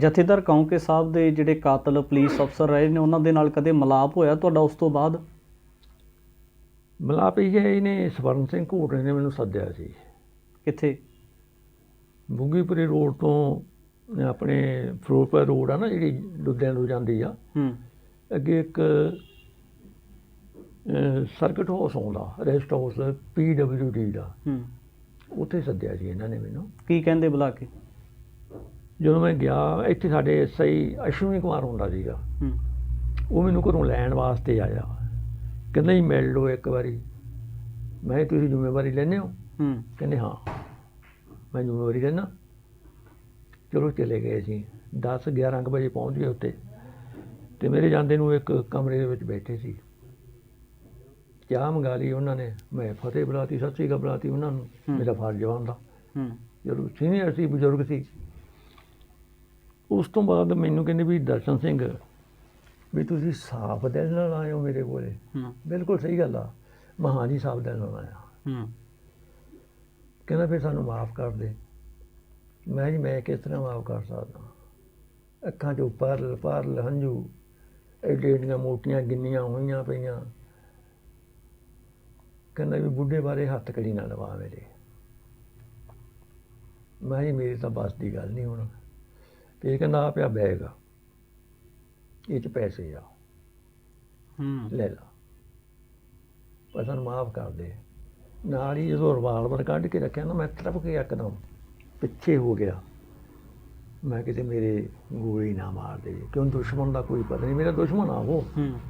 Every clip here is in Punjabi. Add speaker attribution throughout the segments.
Speaker 1: ਜਥੇਦਾਰ ਕੌਂਕੇ ਸਾਹਿਬ ਦੇ ਜਿਹੜੇ ਕਾਤਲ ਪੁਲਿਸ ਅਫਸਰ ਰਹੇ ਨੇ ਉਹਨਾਂ ਦੇ ਨਾਲ ਕਦੇ ਮਲਾਪ ਹੋਇਆ ਤੁਹਾਡਾ ਉਸ ਤੋਂ ਬਾਅਦ?
Speaker 2: ਮਲਾਪ ਇਹ ਹੈ, ਇਹਨੇ ਸਵਰਨ ਸਿੰਘ ਘੋਟਰੇ ਨੇ ਮੈਨੂੰ ਸੱਦਿਆ ਸੀ।
Speaker 1: ਕਿੱਥੇ?
Speaker 2: ਬੁੱਗੀਪੁਰੀ ਰੋਡ ਤੋਂ ਆਪਣੇ ਫਿਰੋਜ਼ਪੁਰ ਰੋਡ ਆ ਨਾ ਜਿਹੜੀ ਲੁਧਿਆਣੇ ਨੂੰ ਜਾਂਦੀ ਆ।
Speaker 1: ਹੂੰ।
Speaker 2: ਅੱਗੇ ਇੱਕ ਸਰਕਟ ਹਾਊਸ ਆਉਂਦਾ ਰੈਸਟ ਹਾਊਸ ਡੀ ਦਾ।
Speaker 1: ਹੂੰ।
Speaker 2: ਉੱਥੇ ਸੱਦਿਆ ਸੀ ਇਹਨਾਂ ਨੇ ਮੈਨੂੰ।
Speaker 1: ਕੀ ਕਹਿੰਦੇ ਬੁਲਾ ਕੇ?
Speaker 2: ਜਦੋਂ ਮੈਂ ਗਿਆ ਇੱਥੇ ਸਾਡੇ ਐਸਆਈ ਅਸ਼ਵਨੀ ਕੁਮਾਰ ਹੁੰਦਾ ਸੀਗਾ। ਉਹ ਮੈਨੂੰ ਘਰੋਂ ਲੈਣ ਵਾਸਤੇ ਆਇਆ। ਕਹਿੰਦਾ ਜੀ ਮਿਲ ਲਓ ਇੱਕ ਵਾਰੀ। ਮੈਂ ਤੁਸੀਂ ਜ਼ਿੰਮੇਵਾਰੀ ਲੈਂਦੇ ਹੋ? ਕਹਿੰਦੇ ਹਾਂ। ਮੈਂ ਜ਼ਿੰਮੇਵਾਰੀ ਲੈਣਾ ਚਲੋ ਚਲੇ ਗਏ ਅਸੀਂ। 10 11 ਕੁ ਵਜੇ ਪਹੁੰਚ ਗਏ ਉੱਤੇ ਤੇ ਮੇਰੇ ਜਾਂਦੇ ਨੂੰ ਇੱਕ ਕਮਰੇ ਦੇ ਵਿੱਚ ਬੈਠੇ ਸੀ। ਚਾਹ ਮੰਗਾ ਲਈ ਉਹਨਾਂ ਨੇ। ਮੈਂ ਫਤਿਹ ਬੁਲਾਤੀ ਸਤਿ ਸ਼੍ਰੀ ਅਕਾਲ ਬੁਲਾਤੀ ਉਹਨਾਂ ਨੂੰ। ਮੇਰਾ ਫਰਜ਼ ਬਣਦਾ
Speaker 1: ਹੂੰ।
Speaker 2: ਜਦੋਂ ਸੀਨੀਅਰ ਸੀ ਬਜ਼ੁਰਗ ਸੀ ਉਸ ਤੋਂ ਬਾਅਦ ਮੈਨੂੰ ਕਹਿੰਦੇ ਵੀ ਦਰਸ਼ਨ ਸਿੰਘ ਵੀ ਤੁਸੀਂ ਸਾਫ਼ ਦਿਲ ਨਾਲ ਆਏ ਹੋ ਮੇਰੇ ਕੋਲੇ।
Speaker 1: ਹੂੰ।
Speaker 2: ਬਿਲਕੁਲ ਸਹੀ ਗੱਲ ਆ। ਮੈਂ ਹਾਂ ਜੀ ਸਾਫ਼ ਦਿਲ ਨਾਲ ਆਇਆ।
Speaker 1: ਹੂੰ।
Speaker 2: ਕਹਿੰਦਾ ਫਿਰ ਸਾਨੂੰ ਮਾਫ ਕਰ ਦੇ। ਮੈਂ ਜੀ ਮੈਂ ਕਿਸ ਤਰ੍ਹਾਂ ਮਾਫ ਕਰ ਸਕਦਾ? ਅੱਖਾਂ 'ਚੋਂ ਪਰਲ ਪਰਲ ਹੰਝੂ ਐਡੇ ਐਡੀਆਂ ਮੋਟੀਆਂ ਗਿੰਨੀਆਂ ਹੋਈਆਂ ਪਈਆਂ। ਕਹਿੰਦਾ ਵੀ ਬੁੱਢੇ ਬਾਰੇ ਹੱਥ ਕੜੀ ਨਾ ਲਵਾ ਮੇਰੇ। ਮੈਂ ਜੀ ਮੇਰੀ ਤਾਂ ਬਸ ਦੀ ਗੱਲ ਨਹੀਂ ਹੁਣ। ਤੇ ਇਹ ਕਹਿੰਦਾ ਆ ਪਿਆ ਬੈਗ ਇਹ 'ਚ ਪੈਸੇ ਆ।
Speaker 1: ਹੂੰ।
Speaker 2: ਲੈ ਲਾ। ਪਰ ਸਾਨੂੰ ਮਾਫ ਕਰ ਦੇ। ਨਾਲ ਹੀ ਜਦੋਂ ਰਿਵਾਲਵਰ ਕੱਢ ਕੇ ਰੱਖਿਆ ਨਾ ਮੈਂ ਤਰਪ ਕੇ ਇੱਕਦਮ ਪਿੱਛੇ ਹੋ ਗਿਆ। ਮੈਂ ਕਿਤੇ ਮੇਰੇ ਗੋਲੀ ਨਾ ਮਾਰ ਦੇ। ਕਿਉਂ? ਦੁਸ਼ਮਣ ਦਾ ਕੋਈ ਪਤਾ ਨਹੀਂ। ਮੇਰਾ ਦੁਸ਼ਮਣ ਆ ਉਹ।
Speaker 1: ਹੂੰ।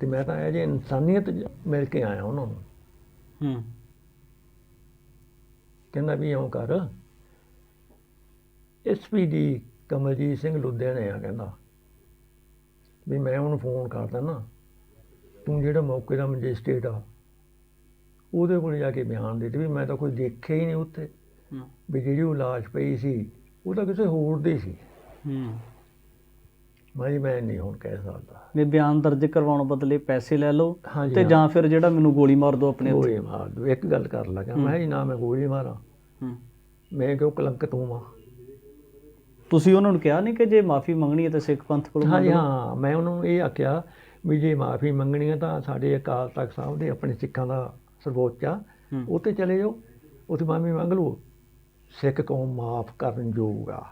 Speaker 2: ਤੇ ਮੈਂ ਤਾਂ ਇਹ ਜੇ ਇਨਸਾਨੀਅਤ ਮਿਲ ਕੇ ਆਇਆ ਉਹਨਾਂ ਨੂੰ।
Speaker 1: ਹੂੰ।
Speaker 2: ਕਹਿੰਦਾ ਵੀ ਇਉਂ ਕਰ। ਐਸਪੀਡੀ ਕਮਲਜੀਤ ਸਿੰਘ ਲੁਧਿਆਣੇ ਆ ਕਹਿੰਦਾ ਵੀ ਮੈਂ ਉਹਨੂੰ ਫੋਨ ਕਰਦਾ ਨਾ ਤੂੰ ਜਿਹੜਾ ਮੌਕੇ ਦਾ ਮੈਜਿਸਟ੍ਰੇਟ ਆ ਉਹਦੇ ਕੋਲ ਜਾ ਕੇ ਬਿਆਨ ਦੇ ਦੇ ਵੀ ਮੈਂ ਤਾਂ ਕੋਈ ਦੇਖਿਆ ਹੀ ਨਹੀਂ ਉੱਥੇ। ਵੀ ਜਿਹੜੀ ਉਹ ਲਾਸ਼ ਪਈ ਸੀ ਉਹ ਤਾਂ ਕਿਸੇ ਹੋਰ ਦੀ ਸੀ।
Speaker 1: ਹੂੰ।
Speaker 2: ਮੈਂ ਮੈਂ ਨਹੀਂ ਹੁਣ ਕਹਿ ਸਕਦਾ।
Speaker 1: ਵੀ ਬਿਆਨ ਦਰਜ ਕਰਵਾਉਣ ਬਦਲੇ ਪੈਸੇ ਲੈ ਲਓ ਤੇ। ਜਾਂ ਫਿਰ ਜਿਹੜਾ ਮੈਨੂੰ ਗੋਲੀ ਮਾਰ ਦਿਓ ਆਪਣੇ
Speaker 2: ਗੋਲੀ ਮਾਰ ਦੋ ਇੱਕ ਗੱਲ ਕਰ ਲਗਾ। ਮੈਂ ਜੀ ਨਾ ਮੈਂ ਗੋਲੀ ਮਾਰਾਂ।
Speaker 1: ਹੂੰ।
Speaker 2: ਮੈਂ ਕਿਉਂ ਕਲੰਕ ਤੂੰ ਆ
Speaker 1: ਤੁਸੀਂ ਉਹਨਾਂ ਨੂੰ ਕਿਹਾ ਨਹੀਂ ਕਿ ਜੇ ਮਾਫੀ ਮੰਗਣੀ ਹੈ ਤਾਂ ਸਿੱਖ ਪੰਥ ਕੋਲੋਂ ਮੰਗੋ।
Speaker 2: ਹਾਂ ਮੈਂ ਉਹਨਾਂ ਨੂੰ ਇਹ ਆਖਿਆ ਵੀ ਜੇ ਮਾਫੀ ਮੰਗਣੀ ਹੈ ਤਾਂ ਸਾਡੇ ਅਕਾਲ ਤਖਤ ਸਾਹਿਬ ਦੇ ਆਪਣੇ ਸਿੱਖਾਂ ਦਾ ਸਰਵੋੱਚ ਆ।
Speaker 1: ਹੂੰ।
Speaker 2: ਉੱਥੇ ਚਲੇ ਜਾਓ ਉੱਥੇ ਮਾਫੀ ਮੰਗ ਲਓ। ਸਿੱਖ ਕੌਮ ਮਾਫ ਕਰਨ ਆ।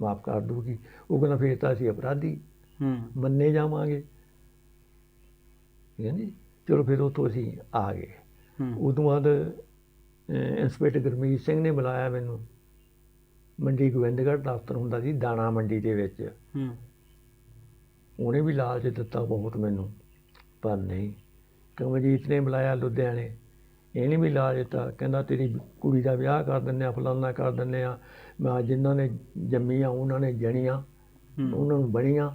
Speaker 2: ਮਾਫ ਕਰ ਦੂਗੀ। ਉਹ ਕਹਿੰਦਾ ਫਿਰ ਤਾਂ ਅਸੀਂ ਅਪਰਾਧੀ
Speaker 1: ਹੂੰ।
Speaker 2: ਮੰਨੇ ਜਾਵਾਂਗੇ। ਠੀਕ ਹੈ ਜੀ ਚਲੋ ਫਿਰ ਉੱਥੋਂ ਅਸੀਂ ਆ ਗਏ।
Speaker 1: ਹੂੰ।
Speaker 2: ਉਦੋਂ ਬਾਅਦ ਇੰਸਪੈਕਟਰ ਗੁਰਮੀਤ ਸਿੰਘ ਨੇ ਬੁਲਾਇਆ ਮੈਨੂੰ। ਮੰਡੀ ਗੋਬਿੰਦਗੜ੍ਹ ਦਫ਼ਤਰ ਹੁੰਦਾ ਸੀ ਦਾਣਾ ਮੰਡੀ ਦੇ ਵਿੱਚ।
Speaker 1: ਹੂੰ।
Speaker 2: ਉਹਨੇ ਵੀ ਲਾਲਚ ਦਿੱਤਾ ਬਹੁਤ ਮੈਨੂੰ ਪਰ ਨਹੀਂ। ਕਮਜੀਤ ਨੇ ਬੁਲਾਇਆ ਲੁਧਿਆਣੇ? ਇਹਨੇ ਵੀ ਲਾਲਚ ਦਿੱਤਾ। ਕਹਿੰਦਾ ਤੇਰੀ ਕੁੜੀ ਦਾ ਵਿਆਹ ਕਰ ਦਿੰਦੇ ਆ ਫਲਾਨਾ ਕਰ ਦਿੰਦੇ ਆ ਮੈਂ ਜਿਨ੍ਹਾਂ ਨੇ ਜੰਮੀਆਂ ਉਹਨਾਂ ਨੇ ਜਣੀਆਂ ਉਹਨਾਂ ਨੂੰ ਬਣੀਆਂ।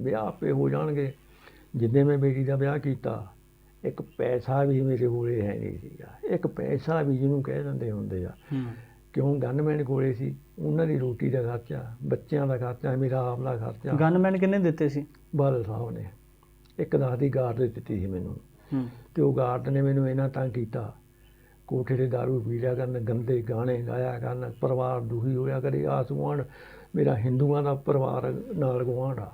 Speaker 2: ਵਿਆਹ ਆਪੇ ਹੋ ਜਾਣਗੇ। ਜਿੱਦੇ ਮੈਂ ਬੇਟੀ ਦਾ ਵਿਆਹ ਕੀਤਾ ਇੱਕ ਪੈਸਾ ਵੀ ਮੇਰੇ ਕੋਲੇ ਹੈ ਨਹੀਂ ਸੀਗਾ। ਇੱਕ ਪੈਸਾ ਵੀ ਜਿਹਨੂੰ ਕਹਿ ਦਿੰਦੇ ਹੁੰਦੇ ਆ।
Speaker 1: ਹੂੰ।
Speaker 2: ਕਿਉਂ ਗਨਮੈਨ ਕੋਲੇ ਸੀ? ਉਹਨਾਂ ਦੀ ਰੋਟੀ ਦਾ ਖਰਚਾ ਬੱਚਿਆਂ ਦਾ ਖਰਚਾ ਮੇਰਾ ਆਪਣਾ ਖਰਚਾ।
Speaker 1: ਗਨਮੈਨ ਕਿੰਨੇ ਦਿੱਤੇ ਸੀ?
Speaker 2: ਬਾਦਲ ਸਾਹਿਬ ਨੇ। ਇੱਕ ਦਸ ਦੀ ਗਾਰਡ ਦਿੱਤੀ ਸੀ ਮੈਨੂੰ। ਤੇ ਉਹ ਗਾਰਡ ਨੇ ਮੈਨੂੰ ਇਹਨਾਂ ਤੰਗ ਕੀਤਾ। ਕੋਠੇ ਤੇ ਦਾਰੂ ਪੀ ਲਿਆ ਕਰਨ ਗੰਦੇ ਗਾਣੇ ਗਾਇਆ ਕਰਨ ਪਰਿਵਾਰ ਦੁਖੀ ਹੋਇਆ ਕਰੇ। ਆਸਮਾਨ ਮੇਰਾ ਹਿੰਦੂਆਂ ਦਾ ਪਰਿਵਾਰ ਨਾਲ ਗੁਆਂਢ ਆ।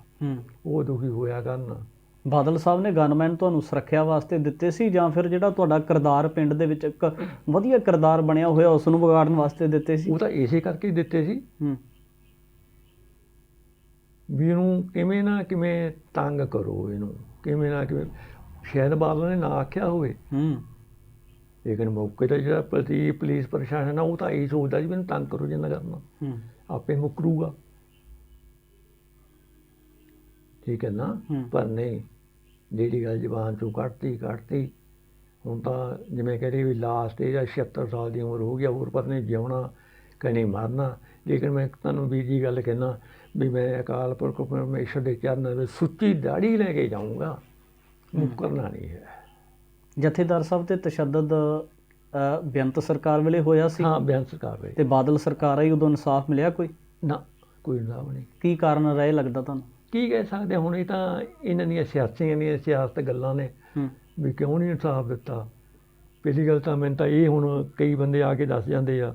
Speaker 2: ਉਹ ਦੁਖੀ ਹੋਇਆ ਕਰਨ।
Speaker 1: ਬਾਦਲ ਸਾਹਿਬ ਨੇ ਗਨਮੈਨ ਤੁਹਾਨੂੰ ਸੁਰੱਖਿਆ ਵਾਸਤੇ ਦਿੱਤੇ ਸੀ ਜਾਂ ਫਿਰ ਜਿਹੜਾ ਤੁਹਾਡਾ ਕਿਰਦਾਰ ਪਿੰਡ ਦੇ ਵਿੱਚ ਇੱਕ ਵਧੀਆ ਕਿਰਦਾਰ ਬਣਿਆ ਹੋਇਆ ਉਸ ਨੂੰ ਵਿਗਾੜਨ ਵਾਸਤੇ ਦਿੱਤੇ ਸੀ?
Speaker 2: ਉਹ ਤਾਂ ਇਸੇ ਕਰਕੇ ਦਿੱਤੇ ਸੀ।
Speaker 1: ਹੂੰ।
Speaker 2: ਵੀ ਇਹਨੂੰ ਕਿਵੇਂ ਨਾ ਕਿਵੇਂ ਤੰਗ ਕਰੋ ਇਹਨੂੰ ਕਿਵੇਂ ਨਾ ਕਿਵੇਂ। ਸ਼ਾਇਦ ਬਾਦਲ ਨੇ ਨਾ ਆਖਿਆ ਹੋਵੇ।
Speaker 1: ਹੂੰ।
Speaker 2: ਲੇਕਿਨ ਮੌਕੇ ਤੇ ਜਿਹੜਾ ਪ੍ਰਤੀ ਪੁਲਿਸ ਪ੍ਰਸ਼ਾਸਨ ਆ ਉਹ ਤਾਂ ਇਹ ਸੋਚਦਾ ਜੀ ਮੈਨੂੰ ਤੰਗ ਕਰੋ ਜਿੰਨਾ ਕਰਨਾ।
Speaker 1: ਹੂੰ।
Speaker 2: ਆਪੇ ਮੁਕਰੂਗਾ। ਠੀਕ ਹੈ ਨਾ। ਪਰ ਨਹੀਂ। ਜਿਹੜੀ ਗੱਲ ਜ਼ਬਾਨ ਚੋਂ ਕੱਢਤੀ ਕੱਢਤੀ। ਹੁਣ ਤਾਂ ਜਿਵੇਂ ਕਹਿੰਦੇ ਵੀ ਲਾਸਟ ਇਹ 76 ਸਾਲ ਦੀ ਉਮਰ ਹੋ ਗਈ ਹੋਰ ਪਤਾ ਨਹੀਂ ਜਿਉਣਾ ਕਿ ਨਹੀਂ ਮਰਨਾ। ਲੇਕਿਨ ਮੈਂ ਤੁਹਾਨੂੰ ਵੀਰ ਜੀ ਗੱਲ ਕਹਿਣਾ ਵੀ ਮੈਂ ਅਕਾਲ ਪੁਰਖ ਪਰਮੇਸ਼ਰ ਦੇ ਚਰਨਾਂ ਵਿੱਚ ਸੁੱਚੀ ਦਾੜੀ ਲੈ ਕੇ ਜਾਊਂਗਾ। ਮੁਕਰਨਾ ਨਹੀਂ ਹੈ।
Speaker 1: ਜਥੇਦਾਰ ਸਾਹਿਬ ਤੇ ਤਸ਼ੱਦਦ ਬੇਅੰਤ ਸਰਕਾਰ ਵੇਲੇ ਹੋਇਆ ਸੀ?
Speaker 2: ਹਾਂ ਬਿਆਨ ਸਰਕਾਰ ਵੇ
Speaker 1: ਤੇ ਬਾਦਲ ਸਰਕਾਰ ਆਈ ਉਦੋਂ ਇਨਸਾਫ ਮਿਲਿਆ ਕੋਈ?
Speaker 2: ਨਾ ਕੋਈ ਨਾਮ ਨਹੀਂ।
Speaker 1: ਕੀ ਕਾਰਨ ਰਹੇ ਲੱਗਦਾ ਤੁਹਾਨੂੰ?
Speaker 2: ਕੀ ਕਹਿ ਸਕਦੇ ਹੁਣ ਇਹ ਤਾਂ ਇਹਨਾਂ ਦੀਆਂ ਸਿਆਸੀਆਂ ਦੀਆਂ ਸਿਆਸਤ ਗੱਲਾਂ ਨੇ ਵੀ ਕਿਉਂ ਨਹੀਂ ਇਨਸਾਫ ਦਿੱਤਾ? ਪਹਿਲੀ ਗੱਲ ਤਾਂ ਮੈਨੂੰ ਤਾਂ ਇਹ ਹੁਣ ਕਈ ਬੰਦੇ ਆ ਕੇ ਦੱਸ ਜਾਂਦੇ ਆ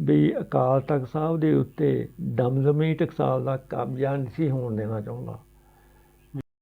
Speaker 2: ਵੀ ਅਕਾਲ ਤਖਤ ਸਾਹਿਬ ਦੇ ਉੱਤੇ ਦਮਦਮੀ ਟਕਸਾਲ ਦਾ ਕਬਜ਼ਾ ਨਹੀਂ ਸੀ ਹੋਣ ਦੇਣਾ ਚਾਹੁੰਦਾ।